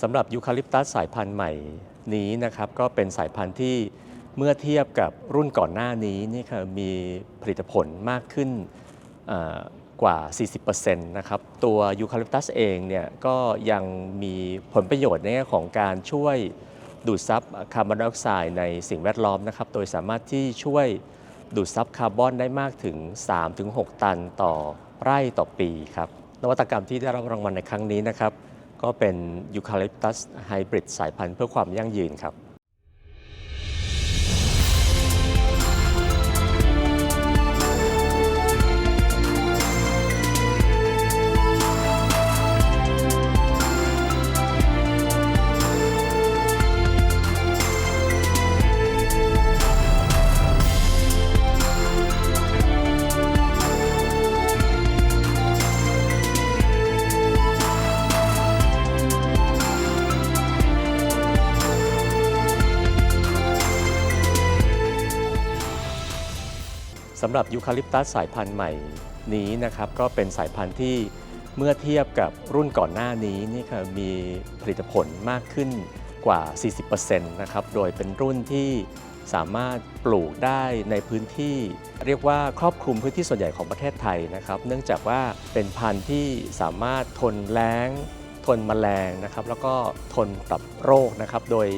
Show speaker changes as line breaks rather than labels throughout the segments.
สำหรับยูคาลิปตัสสายพันธุ์ใหม่นี้นะครับก็เป็นสายพันธุ์ที่เมื่อเทียบกับรุ่นก่อนหน้านี้นี่ค่ะมีผลิตผลมากขึ้นกว่า 40%นะครับ ตัวยูคาลิปตัสเองเนี่ยก็ยังมีผลประโยชน์ในแง่ของการช่วยดูดซับคาร์บอนไดออกไซด์ในสิ่งแวดล้อมนะครับ โดยสามารถที่ช่วยดูดซับคาร์บอนได้มากถึง 3-6 ตันต่อไร่ต่อปีครับ นวัตกรรมที่ได้รับรางวัลในครั้งนี้นะครับ ก็เป็นยูคาลิปตัสไฮบริดสายพันธุ์เพื่อความยั่งยืนครับ สำหรับยูคาลิปตัสสายพันธุ์ใหม่นี้นะครับก็เป็นสายพันธุ์ที่เมื่อเทียบกับรุ่นก่อนหน้านี้นี่ค่ะมีผลิตผลมากขึ้นกว่า 40%นะครับโดยเป็นรุ่นที่สามารถปลูกได้ในพื้นที่ เรียกว่าครอบคลุมพื้นที่ส่วนใหญ่ของประเทศไทยนะครับ เนื่องจากว่าเป็นพันธุ์ที่สามารถทนแล้ง ทนแมลงนะครับ แล้วก็ทนกับโรคนะครับ โดย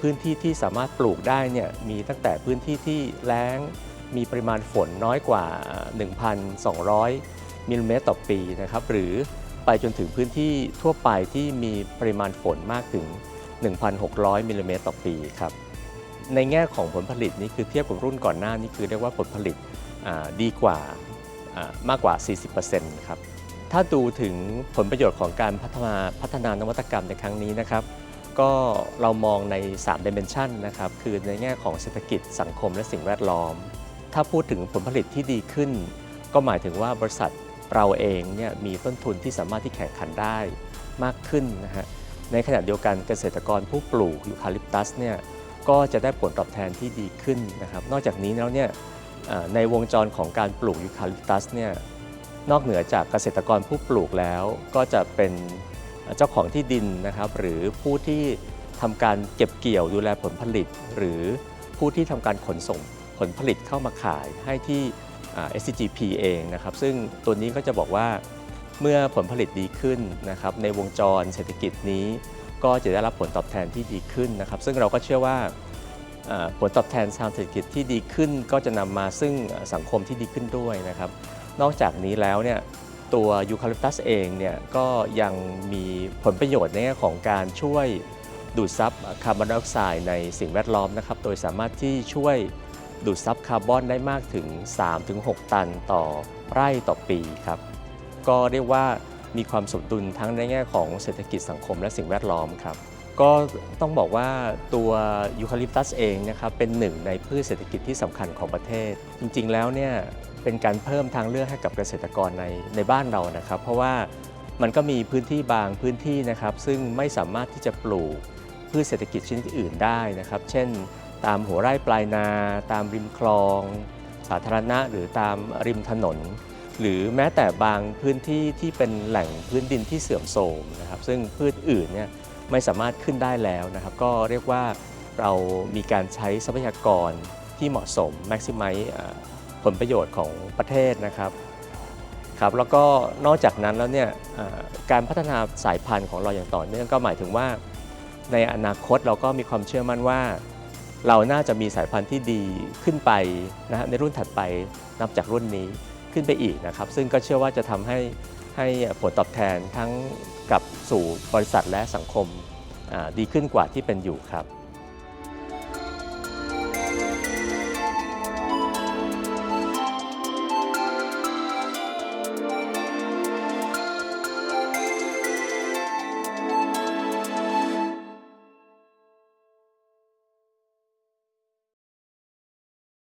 พื้นที่ที่สามารถปลูกได้เนี่ยมีตั้งแต่พื้นที่ที่แล้ง มีปริมาณฝนน้อยกว่า 1,200 มิลลิเมตรต่อปีนะครับ หรือไปจนถึงพื้นที่ทั่วไปที่มีปริมาณฝนมากถึง 1,600 มิลลิเมตรต่อปีครับ ในแง่ของผลผลิตนี่คือเทียบกับรุ่นก่อนหน้านี่คือเรียกว่าผลผลิตอ่าดีกว่าอ่ามากกว่า 40%ครับ ถ้าดูถึงผลประโยชน์ของการพัฒนาพัฒนานวัตกรรมในครั้งนี้นะครับ ก็เรามองใน3 dimension นะครับ คือในแง่ของเศรษฐกิจสังคมและสิ่งแวดล้อม ถ้าพูดถึงผลผลิตที่ดีขึ้น ก็หมายถึงว่าบริษัทเราเองเนี่ยมีต้นทุนที่สามารถที่แข่งขันได้มากขึ้นนะฮะในขณะเดียวกันเกษตรกรผู้ปลูกยูคาลิปตัสเนี่ยก็จะได้ผลตอบแทนที่ดีขึ้นนะครับนอกจากนี้แล้วเนี่ยในวงจรของการปลูกยูคาลิปตัสเนี่ยนอกเหนือจากเกษตรกรผู้ปลูกแล้วก็จะเป็นเจ้าของที่ดินนะครับหรือผู้ที่ทำการเก็บเกี่ยวดูแลผลผลิต หรือผู้ที่ทำการขนส่ง ผลผลิตเข้ามาขายให้ที่ SCGP เองนะครับ ซึ่งตัวนี้ก็จะบอกว่าเมื่อผลผลิตดีขึ้นนะครับในวงจรเศรษฐกิจนี้ ก็จะได้รับผลตอบแทนที่ดีขึ้นนะครับ ซึ่งเราก็เชื่อว่าผลตอบแทนทางเศรษฐกิจที่ดีขึ้น ก็จะนำมาซึ่งสังคมที่ดีขึ้นด้วยนะครับ นอกจากนี้แล้วเนี่ยตัวยูคาลิปตัสเองเนี่ยก็ยังมีผลประโยชน์ในแง่ของการช่วยดูดซับคาร์บอนไดออกไซด์ในสิ่งแวดล้อมนะครับ โดยสามารถที่ช่วย ดูดซับคาร์บอนได้มากถึง 3-6 ตันต่อไร่ต่อปีครับ ก็เรียกว่ามีความสมดุลทั้งในแง่ของเศรษฐกิจสังคมและสิ่งแวดล้อมครับ ก็ต้องบอกว่าตัวยูคาลิปตัสเองนะครับเป็นหนึ่งในพืชเศรษฐกิจที่สำคัญของประเทศ จริงๆแล้วเนี่ยเป็นการเพิ่มทางเลือกให้กับเกษตรกรในในบ้านเรานะครับ เพราะว่ามันก็มีพื้นที่บางพื้นที่นะครับ ซึ่งไม่สามารถที่จะปลูกพืชเศรษฐกิจชนิดอื่นได้นะครับ เช่น ตามหัวไร่ปลายนา ตามริมคลอง สาธารณะหรือตามริมถนน หรือแม้แต่บางพื้นที่ที่เป็นแหล่งพื้นดินที่เสื่อมโทรมนะครับซึ่งพืชอื่นเนี่ยไม่สามารถขึ้นได้แล้วนะครับ ก็เรียกว่าเรามีการใช้ทรัพยากรที่เหมาะสม maximize ผลประโยชน์ของประเทศนะครับครับแล้วก็นอกจากนั้นแล้วเนี่ยการพัฒนาสายพันธุ์ของเราอย่างต่อเนื่องก็หมายถึงว่า ในอนาคตเราก็มีความเชื่อมั่นว่า เราน่าจะมีสายพันธุ์ที่ดีขึ้นไปนะฮะในรุ่นถัดไปนับจากรุ่นนี้ขึ้นไปอีกนะครับ ซึ่งก็เชื่อว่าจะทำให้ให้ผลตอบแทนทั้งกับสู่บริษัทและสังคมดีขึ้นกว่าที่เป็นอยู่ครับ